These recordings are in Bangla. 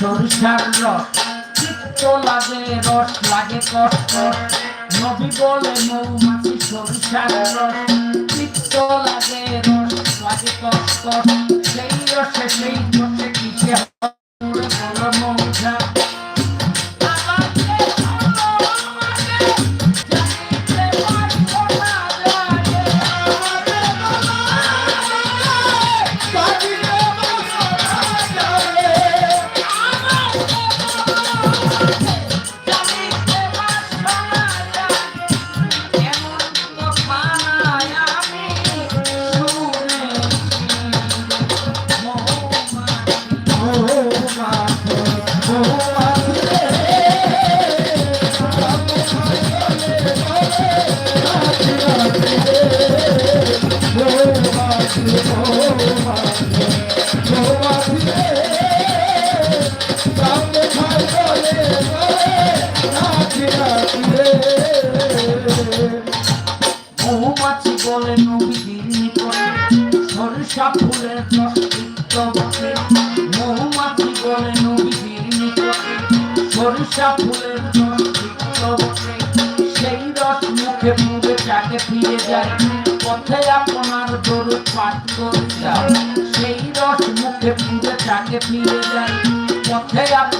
সরিষার রস। চিত্ত লাগে, রস লাগে কষ্ট। নবী বলে মৌমাছি সরিষার রস। চিত্ত লাগে, রস লাগে কষ্ট। সেই রসে সেই রসে কিসে get me this life. Don't.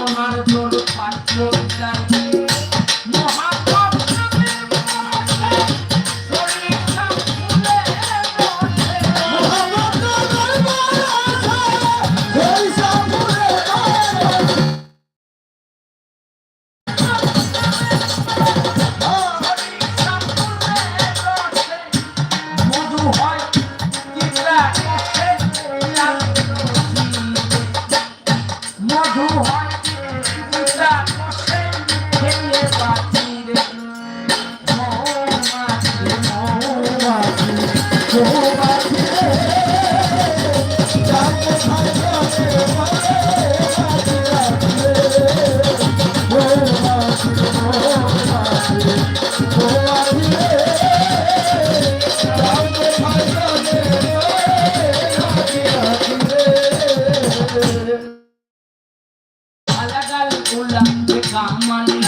kula, the jamani,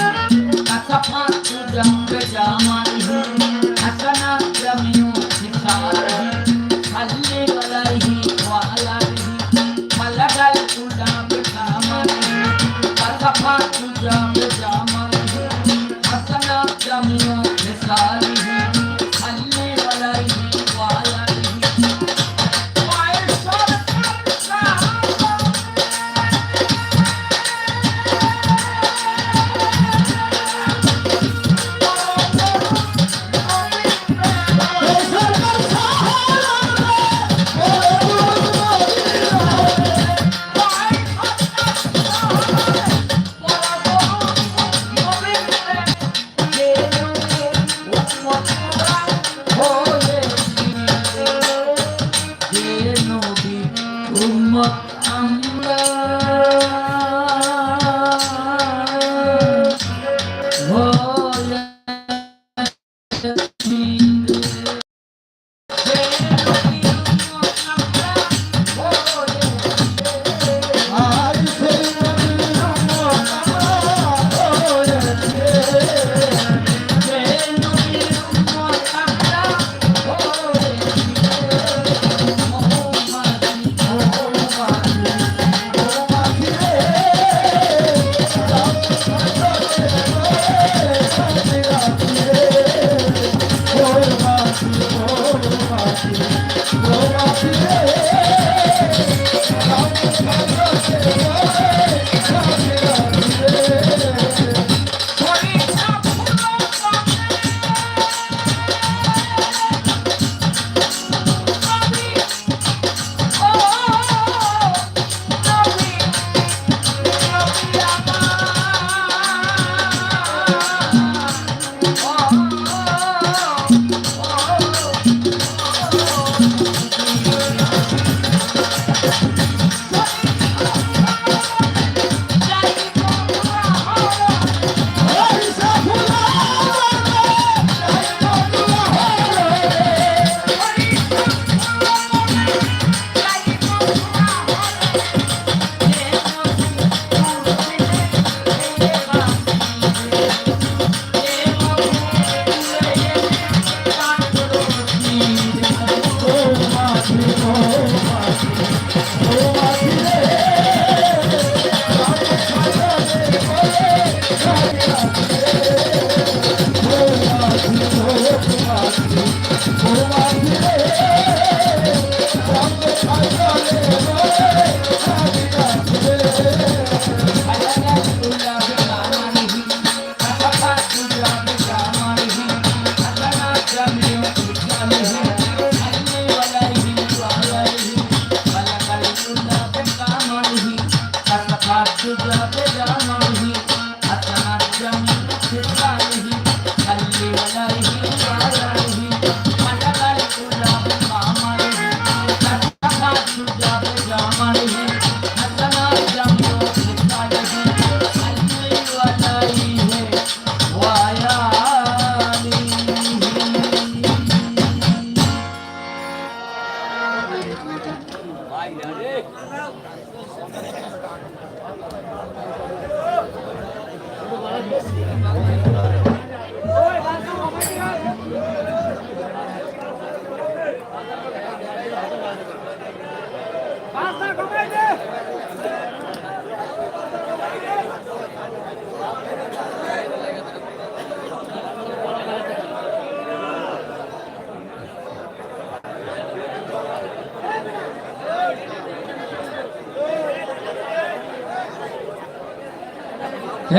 that's a part of the jamani.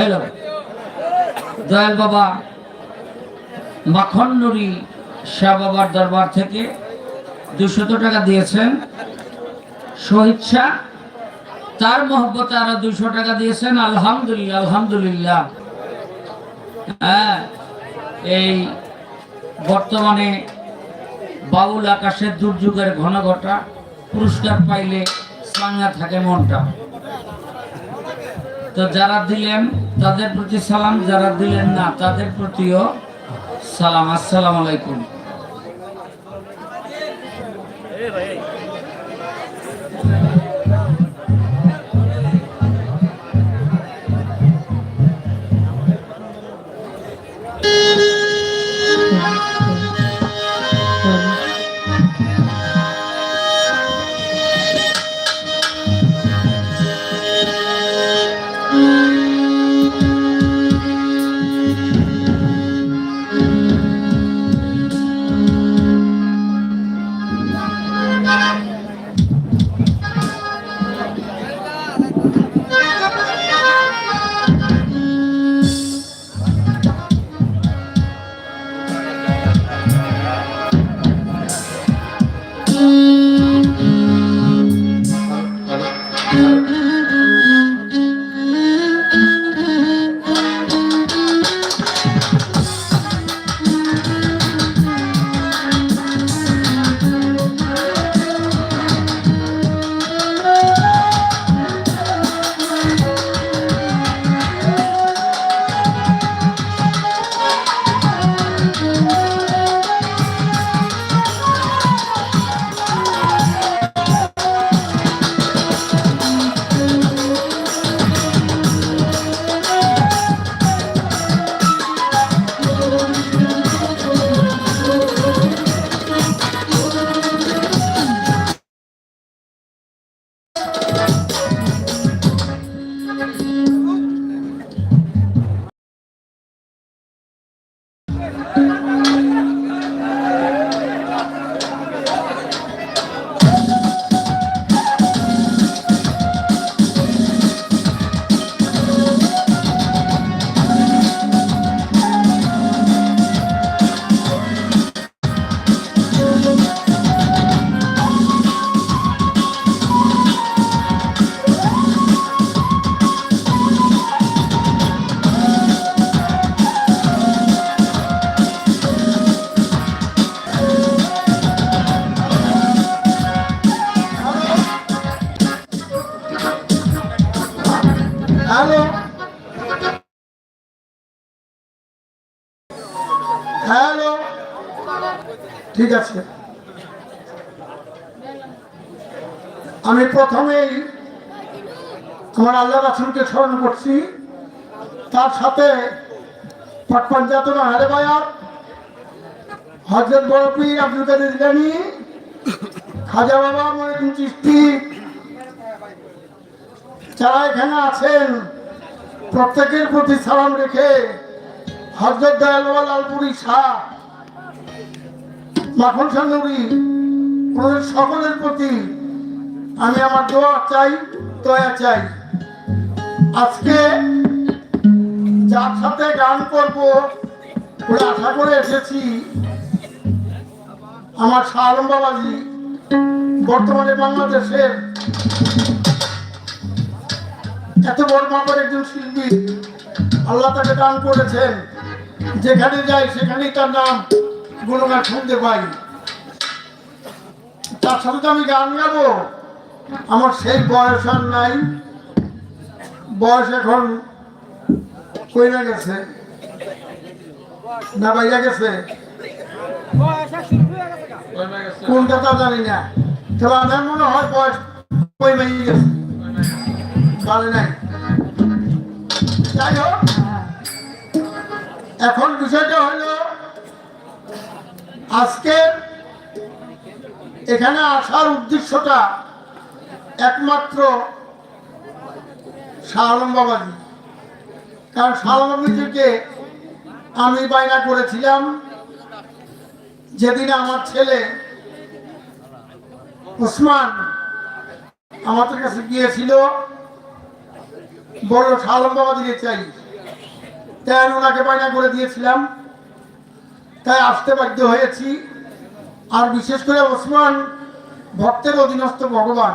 Hello Dayal Baba Makhan নুরি শাহ বাবার দরবার থেকে দুশত টাকা দিয়েছেন। শহীদ শাহ, তার মহব্বতে আরও দুশো টাকা দিয়েছেন। আলহামদুলিল্লাহ আলহামদুলিল্লাহ। হ্যাঁ এই বর্তমানে বাউল আকাশের দুর্যোগের ঘন ঘটা, পুরস্কার পাইলে সাঙ্গা থাকে মনটা। তো যারা দিলেন তাদের প্রতি সালাম যারা দিলেন না তাদের প্রতিও সালাম। আসসালাম আলাইকুম। আমার আল্লাহ রাসুলকে স্মরণ করছি। তার সাথে পাট পঞ্চায়েতনা হারে বায়ার, হজরত বরফি আব্দুল কাদের জানি, খাজা বাবা মহিদিন চিস্তি যারা এখানে আছেন, প্রত্যেকের প্রতি সালাম রেখে হজরত দয়ালওয়াল আলপুরি শাহ, মাখন সানুরি সকলের প্রতি আমি আমার দোয়া চাই, দয়া চাই। আজকে যার সাথে গান করব, ওরা আশা করে এসেছি। আমার শাহ আলম বাবাজি বর্তমানে বাংলাদেশের এত বড় মাপের একজন শিল্পী আল্লাহ তাকে দান করেছেন। যেখানে যাই সেখানেই তার নাম গুণগান শুনতে পাই। তার সাথে তো আমি গান গাবো। আমার সেই বয়স আর নাই। বয়স এখন কইরা গেছে? না বাইরা গেছে? কোনটা তা জানি না। তবে আমার মনে হয় বয়স কই মাই গেছে? পারে নাই। যাই হোক, এখন বিষয়টা হলো আজকে এখানে আসার উদ্দেশ্যটা একমাত্র শাহ আলম বাবাজি কারণ শাহ বাবাজিকে আমি বায়না করেছিলাম যেদিন আমার ছেলে উসমান আমাদের কাছে গিয়েছিল, বড় শালম বাবা দিকে চাই। তাই আমি ওনাকে বায়না করে দিয়েছিলাম। তাই আসতে বাধ্য হয়েছি। আর বিশেষ করে ওসমান ভক্তের অধীনস্থ ভগবান।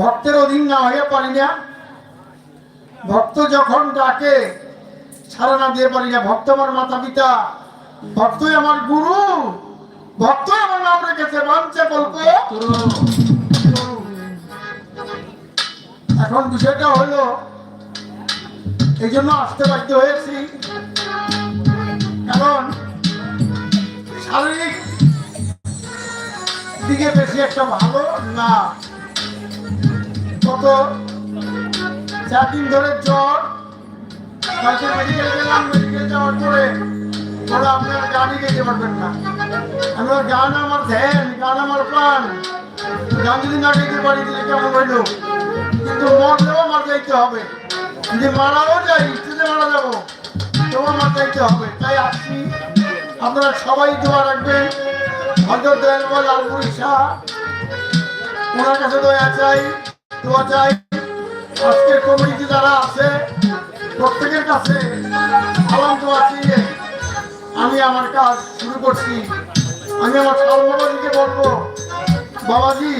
ভক্তের অধীন না হয়ে পারি না। ভক্ত যখন ডাকে ছাড়া না দিয়ে পারি না। ভক্ত আমার মাতা পিতা ভক্তই আমার গুরু, ভক্তই আমার নাম রেখেছে বাঞ্চে বলব। এখন বিষয়টা হলো, এই জন্য আসতে বাধ্য হয়েছি। কারণ, শারীরিক দিকে বেশি একটা ভালো না। গত চার দিন ধরে জ্বর। কালকে মেডিকেল গেলাম মেডিকেল যাওয়ার পরে ওরা আপনারা গানই গাইতে পারবেন না। আমি গান আমার ধ্যান, গান আমার প্রাণ। গান যদি না গাইতে পারি, তাহলে কেমন হইল? কিন্তু মরলেও আমার যাইতে হবে। যদি মারাও যাই যদি মারা যাব। তবু আমার যাইতে হবে। তাই আসছি। আপনারা সবাই দোয়া রাখবেন। হজরত দয়ালবাল লালপুরি শাহ ওনার কাছে দয়া চাই। দোয়া চাই। আজকের কমিটি যারা আছে, প্রত্যেকের কাছে সালাম দোয়া চেয়ে আমি আমার কাজ শুরু করছি। আমি আমার সালাম বাবাজিকে বলব, বাবাজি,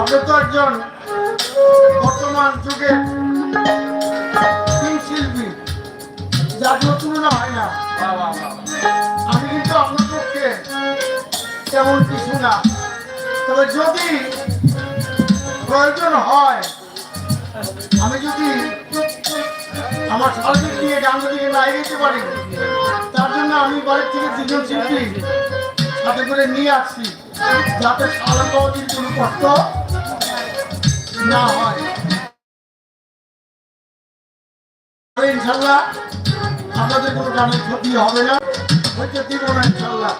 আপনি তো একজন বর্তমান যুগে শিল্পী, যার কোনো তুলনা হয় না। আমি কিন্তু আপনার পক্ষে তেমন কিছু না। তবে যদি প্রয়োজন হয়। আমি যদি আমার সার্বিক নিয়ে গান যদি না এগোতে পারি, তার জন্য আমি বাড়ির থেকে দুজন শিল্পী সাথে করে নিয়ে আসছি, যাতে সারা বাবাজির কোনো কষ্ট না হয়। ইনশাল্লাহ আপনাদের কোনো গানের ক্ষতি হবে না। হইতে দিব ইনশাল্লাহ।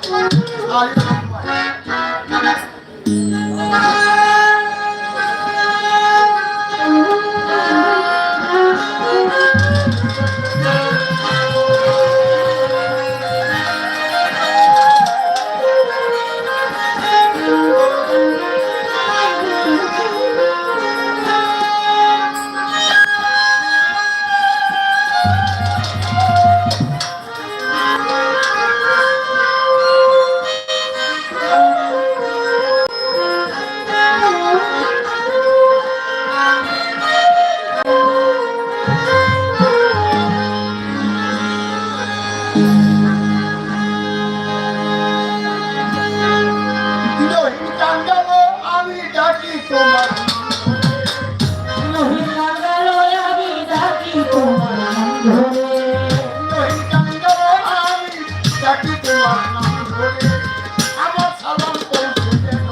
ডাকি তোমার নাম ধরে। আমার সালাম পৌঁছে দেন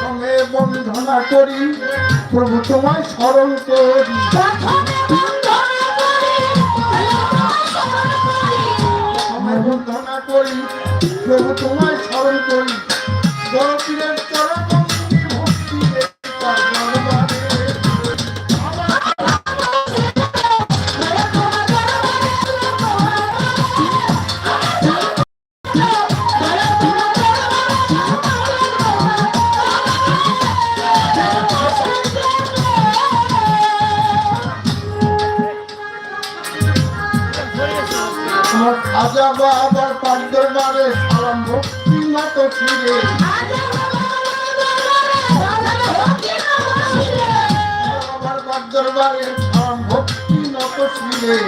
সঙ্গে বন্ধনা করি প্রভু তোমায় স্মরণ করি। প্রভু তোমায় স্মরণ বাবার পাক দরবারে সালাম ভক্তি আমার দরবারে ভক্তি নত ছিঁড়ে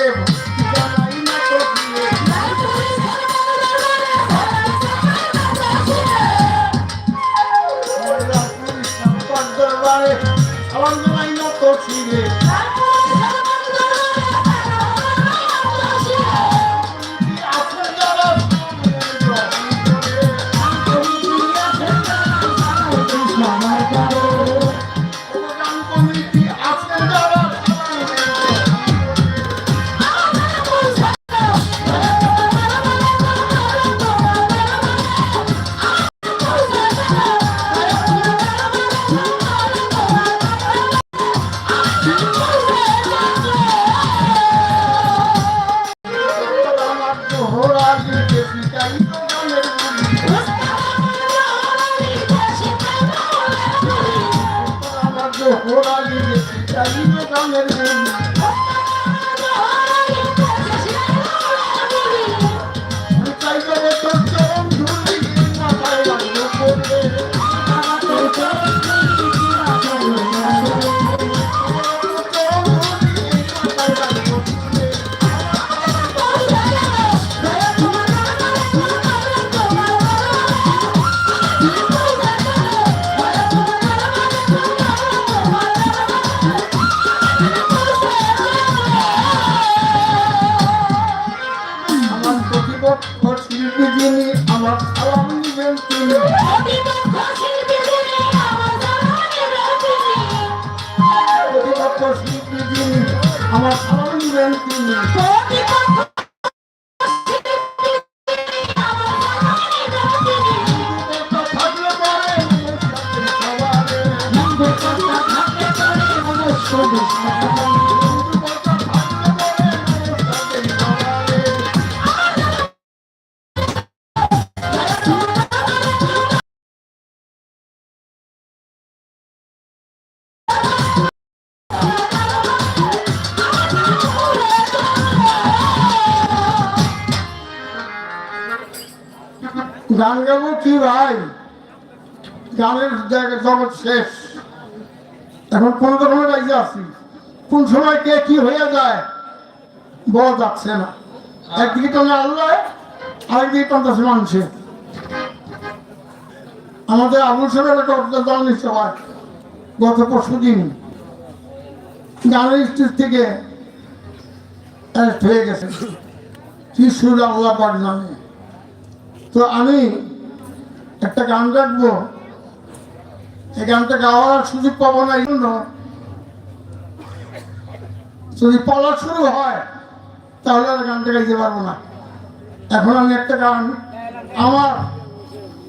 দরবারে আমার সালাম নিবেন তিনি থাকলে গানের জগৎ শেষ। এখন কোন রকমের রাইজে আছি। কোন সময় কে কি হয়ে যায়, বলা যাচ্ছে না। একদিকে টানে আল্লাহ, আরেকদিকে টানতেছে মানুষে আমাদের আবুল সাহেবের একটা দল নিচ্ছে হয়। গত পরশু দিন গানের স্টেজ থেকে হয়ে গেছে। কি সুর আল্লাহ পাক জানে। তো আমি একটা গান রাখব এই থেকে আবার সুযোগ পাবো না জন্য। যদি পলা শুরু হয়, তাহলে আর গানটা গাইতে পারব না। এখন আমি একটা গান আমার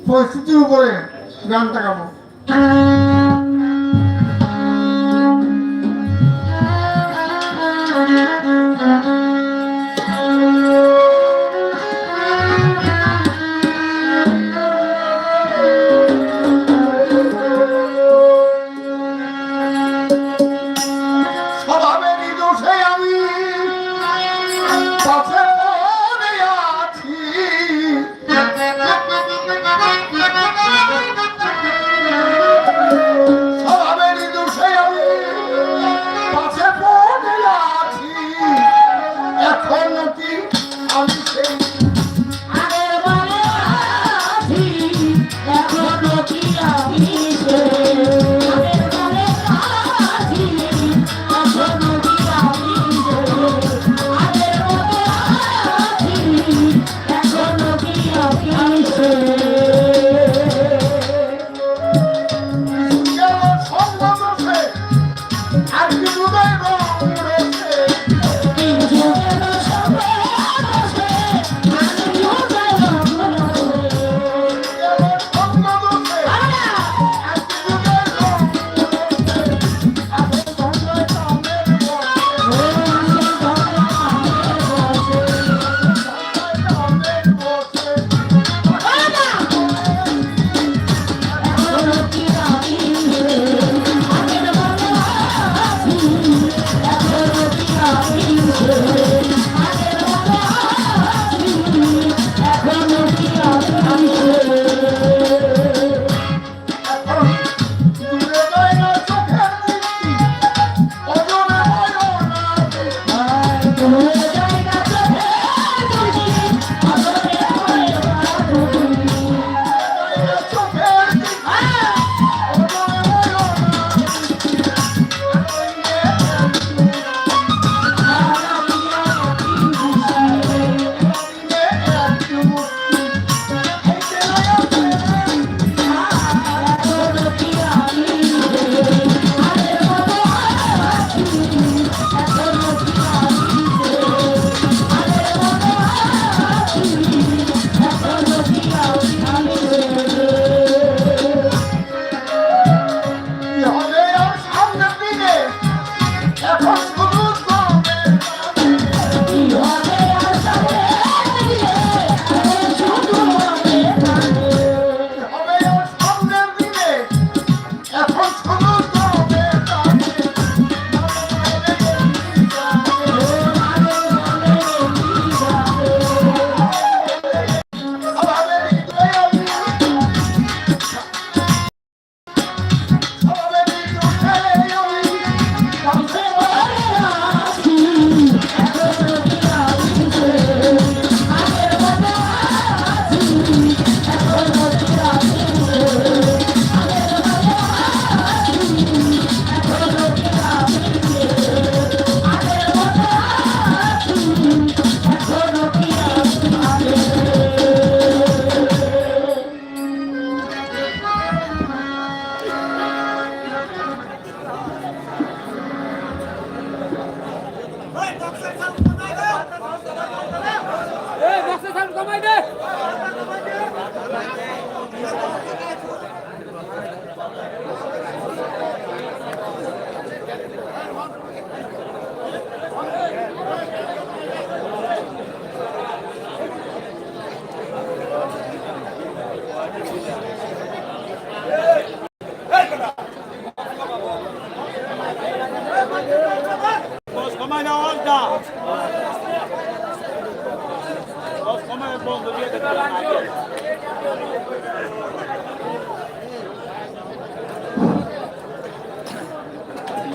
পরিস্থিতির উপরে গানটা গাবো Santa.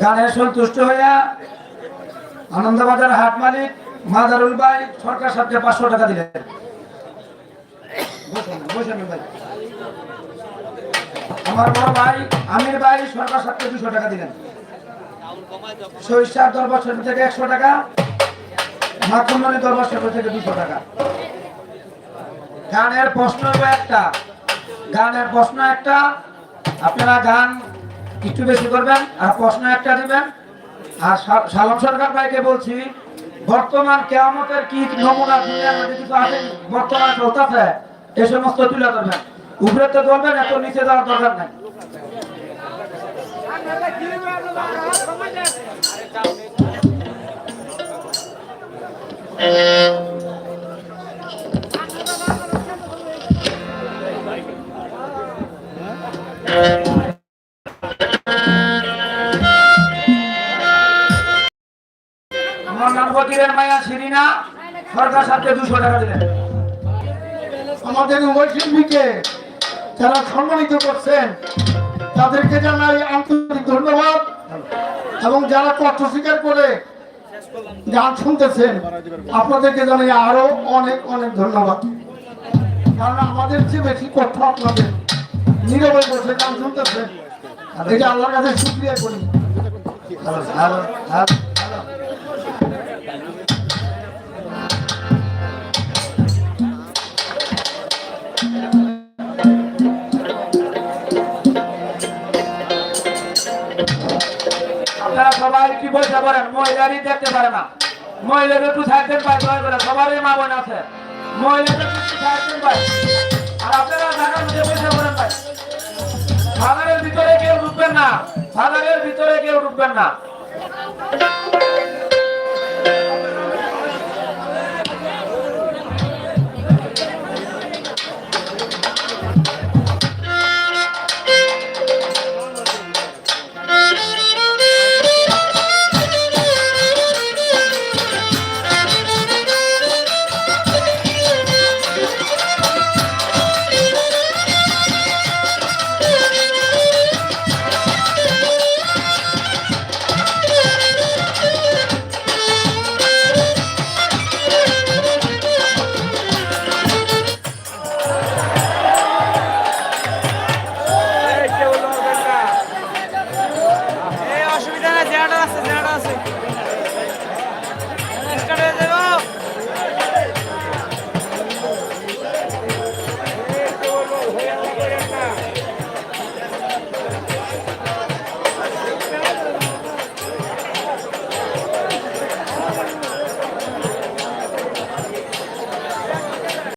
গানে সন্তুষ্ট হইয়া আনন্দবাজার হাট মালিক মাদারুল ভাই সরকার সাথে পাঁচশো টাকা দিলেন। আমার বড় ভাই আমির ভাই সরকার সাথে দুশো টাকা দিলেন। সরিষার দরবার শরীফ থেকে একশো টাকা মাখনমণি দরবার শরীফ থেকে দুশো টাকা। গানের প্রশ্ন একটা, গানের প্রশ্ন একটা। আপনারা গান একটু বেশি করবেন, আর প্রশ্ন একটা দিবেন। আর সালাম সরকার ভাইকে বলছি, বর্তমান কেয়ামতের কি নমুনা কিছু আছে? বর্তমান চলতেছে, এ সমস্ত তুলে ধরবেন। উপরে তো ধরবেন, এত নিচে যাওয়ার দরকার নাই। আমার নাম ফকিরের মায়া শিরিনা সরকার সাথে দুশো টাকা দিলেন। আমাদের উভয় শিল্পীকে যারা সম্মানিত করছেন তাদেরকে জানাই আন্তরিক ধন্যবাদ এবং যারা কষ্ট স্বীকার করে গান শুনতেছেন আপনাদেরকে জানাই আরও অনেক অনেক ধন্যবাদ। কারণ আমাদের চেয়ে বেশি কষ্ট আপনাদের নীরবে বসে গান শুনতেছেন। এটা আল্লাহর কাছে শুক্রিয়া করি। সবাই কি বলতে পারেন? মহিলারই দেখতে পারে না। মহিলাদের তো সাইডেন পাই দয়া করে। সবারই মা বোন আছে। মহিলাদের একটু সাইডেন পাই আর আপনারা ঢাকার মধ্যে বসে পড়েন, ভাই। বাগানের ভিতরে কেউ ঢুকবেন না। বাগানের ভিতরে কেউ ঢুকবেন না।